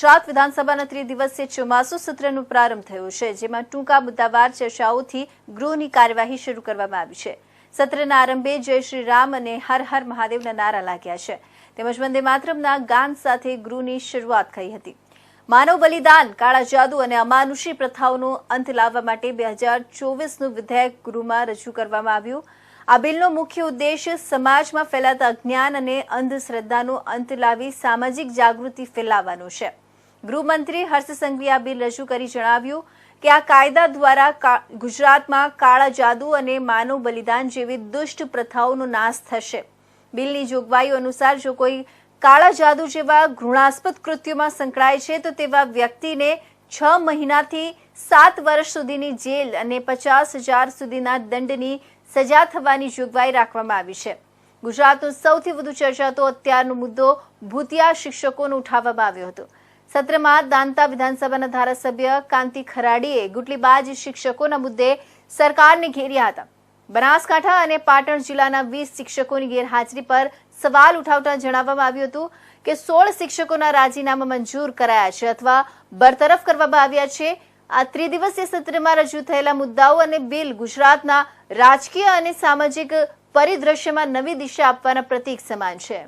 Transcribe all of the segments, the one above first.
ગુજરાત વિધાનસભાના ત્રિદિવસીય ચોમાસુ સત્રનો પ્રારંભ થયો છે, જેમાં ટૂંકા મુદ્દાવાર ચર્ચાઓથી ગૃહની કાર્યવાહી શરૂ કરવામાં આવી છે. સત્રના આરંભે જય શ્રી રામ અને હર હર મહાદેવના નારા લાગ્યા છે. તેમજ વંદે માતરમના ગાન સાથે ગૃહની શરૂઆત થઈ હતી. માનવ બલિદાન, કાળા જાદુ અને અમાનુષી પ્રથાઓનો અંત લાવવા માટે બે હજાર ચોવીસનું વિધેયક ગૃહમાં રજૂ કરવામાં આવ્યું. આ બિલનો મુખ્ય ઉદ્દેશ સમાજમાં ફેલાતા અજ્ઞાન અને અંધશ્રદ્ધાનો અંત લાવી સામાજિક જાગૃતિ ફેલાવવાનો છે. ગૃહમંત્રી હર્ષ સંઘવીયા બિલ રજૂ કરી જણાવ્યું કે આ કાયદા દ્વારા ગુજરાતમાં કાળા જાદુ અને માનવ બલિદાન જેવી દુષ્ટ પ્રથાઓનો નાશ થશે. બિલની જોગવાઈઓ અનુસાર જો કોઈ કાળા જાદુ જેવા ઘૃણાસ્પદ કૃત્યોમાં સંકળાય છે, તો તેવા વ્યક્તિને છ મહિનાથી સાત વર્ષ સુધીની જેલ અને પચાસ હજાર સુધીના દંડની સજા થવાની જોગવાઈ રાખવામાં આવી છે. ગુજરાતનો સૌથી વધુ ચર્ચાતો અત્યારનો મુદ્દો ભૂતિયા શિક્ષકોનો ઉઠાવવામાં આવ્યો હતો. સત્રમાં દાંતા વિધાનસભાના ધારાસભ્ય કાંતિ ખરાડીએ ગુટલીબાજ શિક્ષકોના મુદ્દે સરકારને ઘેર્યા હતા. બનાસકાંઠા અને પાટણ જિલ્લાના વીસ શિક્ષકોની ગેરહાજરી પર સવાલ ઉઠાવતા જણાવવામાં આવ્યું હતું કે સોળ શિક્ષકોના રાજીનામા મંજૂર કરાયા છે અથવા બરતરફ કરવામાં આવ્યા છે. આ ત્રિદિવસીય સત્રમાં રજૂ થયેલા મુદ્દાઓ અને બિલ ગુજરાતના રાજકીય અને સામાજિક પરિદ્રશ્યમાં નવી દિશા આપવાના પ્રતીક સમાન છે.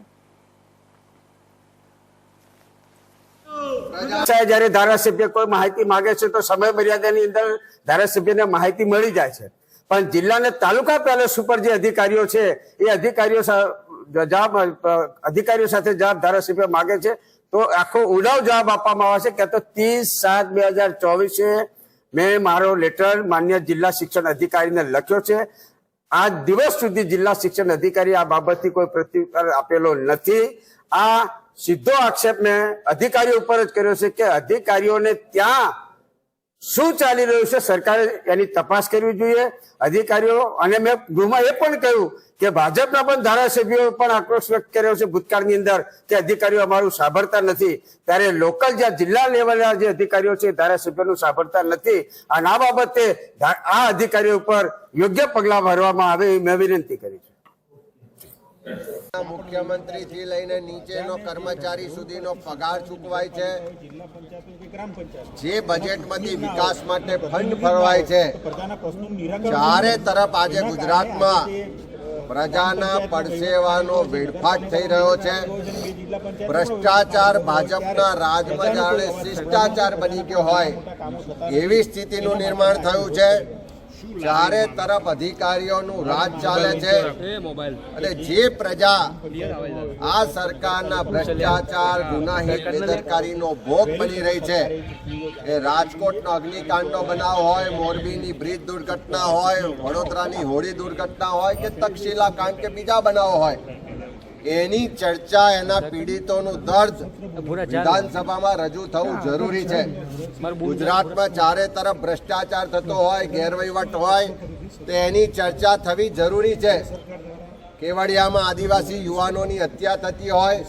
જયારે ધારાસભ્ય કોઈ માહિતી માંગે છે તો સમય મર્યાદાની અંદર ધારાસભ્યને માહિતી મળી જાય છે. પણ જિલ્લાના તાલુકા પેલેસ ઉપર જે અધિકારીઓ છે, એ અધિકારીઓ જવાબ અધિકારીઓ સાથે જવાબ ધારાસભ્ય માંગે છે, તો આખો ઉડાવ જવાબ આપવામાં આવે છે કે તો ત્રીસ સાત બે હજાર ચોવીસે મેં મારો લેટર માન્ય જિલ્લા શિક્ષણ અધિકારીને લખ્યો છે. આજ દિવસ સુધી જિલ્લા શિક્ષણ અધિકારી આ બાબતથી કોઈ પ્રત્યુત્તર આપેલો નથી. આ સીધો આક્ષેપ મેં અધિકારીઓ ઉપર જ કર્યો છે કે અધિકારીઓને ત્યાં શું ચાલી રહ્યું છે? સરકારે એની તપાસ કરવી જોઈએ. અધિકારીઓ, અને મેં ગૃહમાં એ પણ કહ્યું કે ભાજપના પણ ધારાસભ્યો પણ આક્રોશ વ્યક્ત કર્યો છે ભૂતકાળની અંદર કે અધિકારીઓ અમારું સાંભળતા નથી. ત્યારે લોકલ જ્યાં જિલ્લા લેવલના જે અધિકારીઓ છે ધારાસભ્યોનું સાંભળતા નથી. અને આ બાબતે આ અધિકારીઓ ઉપર યોગ્ય પગલાં ભરવામાં આવે એ મેં વિનંતી કરી છે. મુખ્યમંત્રી થી લઈને નીચેનો કર્મચારી સુધીનો પગાર ચૂકવાય છે. જે બજેટમાંથી વિકાસ માટે ફંડ ફરવાય છે, ચારે તરફ આજે ગુજરાતમાં પ્રજાના પડસેવાનો વેડફાટ થઈ રહ્યો છે. ભ્રષ્ટાચાર ભાજપના રાજમાં જાણે શિષ્ટાચાર બની ગયો હોય, એવી સ્થિતિનું નિર્માણ થયું છે. ચારે તરફ અધિકારીઓનું રાજ ચાલે છે. અને જે પ્રજા આ સરકારના ભ્રષ્ટાચાર ગુનાહિત બેદરકારીનો ભોગ બની રહી છે, એ રાજકોટનો અગ્નિકાંડનો બનાવ હોય, મોરબીની બ્રિજ દુર્ઘટના હોય, વડોદરાની હોળી દુર્ઘટના હોય કે તક્ષશિલા કાંડ કે બીજા બનાવો હોય એની ચર્ચા એના પીડિતોનું દર્દ વિધાનસભામાં રજૂ થવું જરૂરી છે. ગુજરાતમાં ચારે તરફ ભ્રષ્ટાચાર થતો હોય ગેરવહીવટ હોય તો એની ચર્ચા થવી જરૂરી છે. કેવડિયામાં આદિવાસી યુવાનોની હત્યા થતી હોય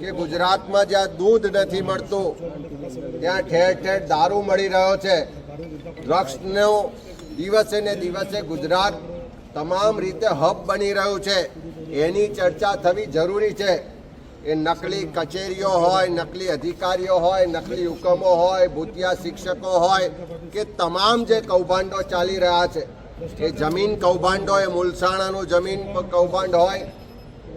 કે ગુજરાતમાં જ્યાં દૂધ નથી મળતું ત્યાં ઠેર ઠેર દારૂ મળી રહ્યો છે. ડ્રગ્સનો દિવસે ને દિવસે ગુજરાત તમામ રીતે હબ બની રહ્યું છે. એની ચર્ચા થવી જરૂરી છે. એ નકલી કચેરીઓ હોય, નકલી અધિકારીઓ હોય, નકલી હુકમો હોય, ભૂતિયા શિક્ષકો હોય, કે તમામ જે કૌભાંડો ચાલી રહ્યા છે. એ જમીન કૌભાંડો, એ મુલસાણાનું જમીન કૌભાંડ હોય,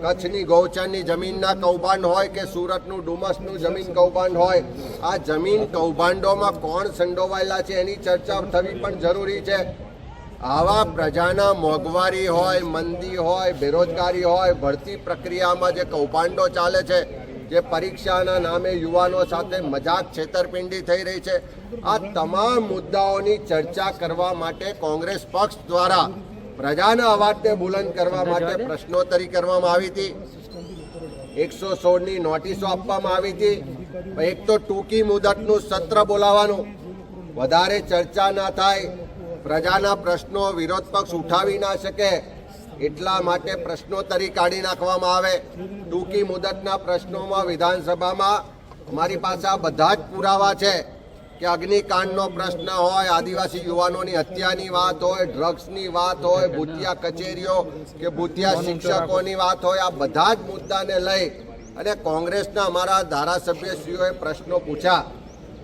કચ્છની ગૌચરની જમીનના કૌભાંડ હોય, કે સુરતનું ડુમસનું જમીન કૌભાંડ હોય, આ જમીન કૌભાંડોમાં કોણ સંડોવાયેલા છે એની ચર્ચા થવી પણ જરૂરી છે. આવા પ્રજાના મોંઘવારી હોય મંદી હોય બેરોજગારી હોય ભરતી પ્રક્રિયામાં જે કૌભાંડો ચાલે છે જે પરીક્ષાના નામે યુવાનો સાથે મજાક છેતરપિંડી થઈ રહી છે આ તમામ મુદ્દાઓની ચર્ચા કરવા માટે કોંગ્રેસ પક્ષ દ્વારા પ્રજાના અવાજને બુલંદ કરવા માટે પ્રશ્નોત્તરી કરવામાં આવી હતી. એકસો સોળની નોટિસો આપવામાં આવી હતી. એક તો ટૂંકી મુદતનું સત્ર બોલાવવાનું. વધારે ચર્ચા ના થાય. પ્રજાના પ્રશ્નો વિરોધ પક્ષ ઉઠાવી ના શકે એટલા માટે પ્રશ્નોત્તરી કાઢી નાખવામાં આવે. ટૂંકી મુદતના પ્રશ્નોમાં વિધાનસભામાં અમારી પાસે આ બધા જ પુરાવા છે કે અગ્નિકાંડનો પ્રશ્ન હોય, આદિવાસી યુવાનોની હત્યાની વાત હોય, ડ્રગ્સની વાત હોય, ભૂતિયા કચેરીઓ કે ભૂતિયા શિક્ષકોની વાત હોય, આ બધા જ મુદ્દાને લઈ અને કોંગ્રેસના અમારા ધારાસભ્યશ્રીઓએ પ્રશ્નો પૂછ્યા.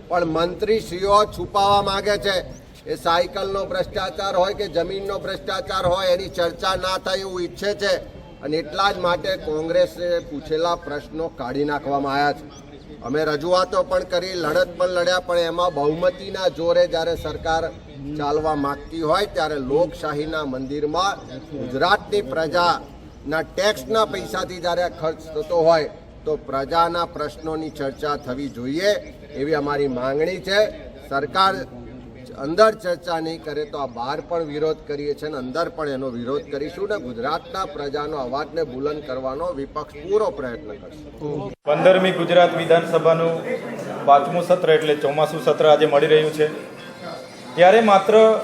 પણ મંત્રીશ્રીઓ છુપાવવા માગે છે. એ સાયકલનો ભ્રષ્ટાચાર હોય કે જમીનનો ભ્રષ્ટાચાર હોય, એની ચર્ચા ના થાય એવું ઈચ્છે છે, અને એટલા જ માટે કોંગ્રેસે પૂછેલા પ્રશ્નો કાઢી નાખવામાં આવ્યા છે. અમે રજૂઆતો પણ કરી, લડત પણ લડ્યા, પણ એમાં બહુમતીના જોરે જ્યારે સરકાર ચાલવા માંગતી હોય ત્યારે લોકશાહીના મંદિરમાં ગુજરાતની પ્રજાના ટેક્સના પૈસાથી જ્યારે ખર્ચ થતો હોય, તો પ્રજાના પ્રશ્નોની ચર્ચા થવી જોઈએ એવી અમારી માંગણી છે. સરકાર અંદર ચર્ચા નહીં કરે તો આ બહાર પણ વિરોધ કરીએ છીએ અને અંદર પણ એનો વિરોધ કરીશું ને ગુજરાતના પ્રજાનો અવાજને બુલંદ કરવાનો વિપક્ષ પૂરો પ્રયત્ન કરશે. પંદરમી ગુજરાત વિધાનસભાનું પાંચમું સત્ર એટલે ચોમાસું સત્ર આજે મળી રહ્યું છે. ત્યારે માત્ર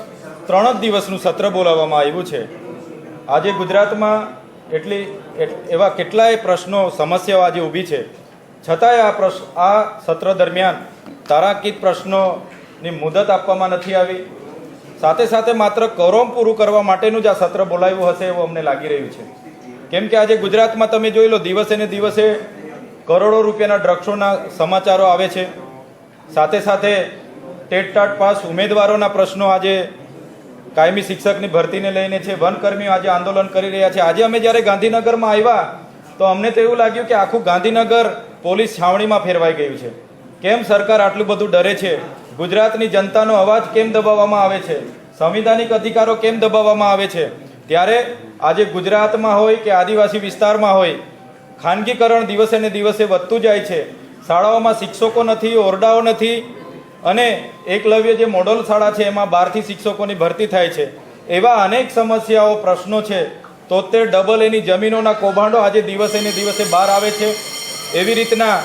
ત્રણ જ દિવસનું સત્ર બોલાવવામાં આવ્યું છે. આજે ગુજરાતમાં એટલી એટ- એવા કેટલાય પ્રશ્નો, સમસ્યાઓ આજે ઊભી છે. છતાંય આ પ્રશ્ન આ સત્ર દરમિયાન તારાંકિત પ્રશ્નોની મુદત આપવામાં નથી આવી. સાથે સાથે માત્ર કરોમ પૂરું કરવા માટેનું જ આ સત્ર બોલાવ્યું હશે એવું અમને લાગી રહ્યું છે. કેમ કે આજે ગુજરાતમાં તમે જોઈ લો, દિવસે ને દિવસે કરોડો રૂપિયાના ડ્રગ્સોના સમાચારો આવે છે. સાથે સાથે ટેટ ટાટ પાસ ઉમેદવારોના પ્રશ્નો આજે કાયમી શિક્ષકની ભરતીને લઈને છે. વનકર્મીઓ આજે આંદોલન કરી રહ્યા છે. આજે અમે જ્યારે ગાંધીનગરમાં આવ્યા, તો અમને તો એવું લાગ્યું કે આખું ગાંધીનગર પોલીસ છાવણીમાં ફેરવાઈ ગયું છે. કેમ સરકાર આટલું બધું ડરે છે? ગુજરાતની જનતાનો અવાજ કેમ દબાવવામાં આવે છે? સંવિધાનિક અધિકારો કેમ દબાવવામાં આવે છે? ત્યારે આજે ગુજરાતમાં હોય કે આદિવાસી વિસ્તારમાં હોય, ખાનગીકરણ દિવસે ને દિવસે વધતું જાય છે. શાળાઓમાં શિક્ષકો નથી, ઓરડાઓ નથી અને એકલવ્ય જે મોડલ શાળા છે એમાં બારથી શિક્ષકોની ભરતી થાય છે. એવા અનેક સમસ્યાઓ, પ્રશ્નો છે. તોતેર ડબલ એની જમીનોના કૌભાંડો આજે દિવસે ને દિવસે બહાર આવે છે. એવી રીતના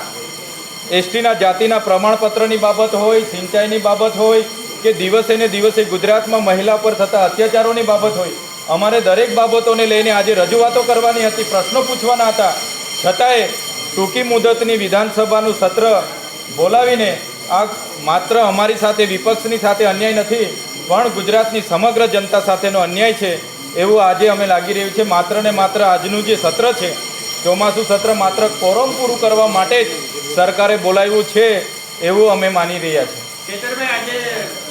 એસટીના જાતિના પ્રમાણપત્રની બાબત હોય, સિંચાઈની બાબત હોય, કે દિવસે ને દિવસે ગુજરાતમાં મહિલા પર થતા અત્યાચારોની બાબત હોય, અમારે દરેક બાબતોને લઈને આજે રજૂઆતો કરવાની હતી, પ્રશ્નો પૂછવાના હતા. છતાંય ટૂંકી મુદતની વિધાનસભાનું સત્ર બોલાવીને આ માત્ર અમારી સાથે, વિપક્ષની સાથે અન્યાય નથી, પણ ગુજરાતની સમગ્ર જનતા સાથેનો અન્યાય છે, એવું આજે અમે લાગી રહ્યું છે. માત્ર ને માત્ર આજનું જે સત્ર છે ચોમાસું સત્ર માત્ર કોરમ પૂરું કરવા માટે જ સરકારે બોલાવ્યું છે, એવું અમે માની રહ્યા છીએ.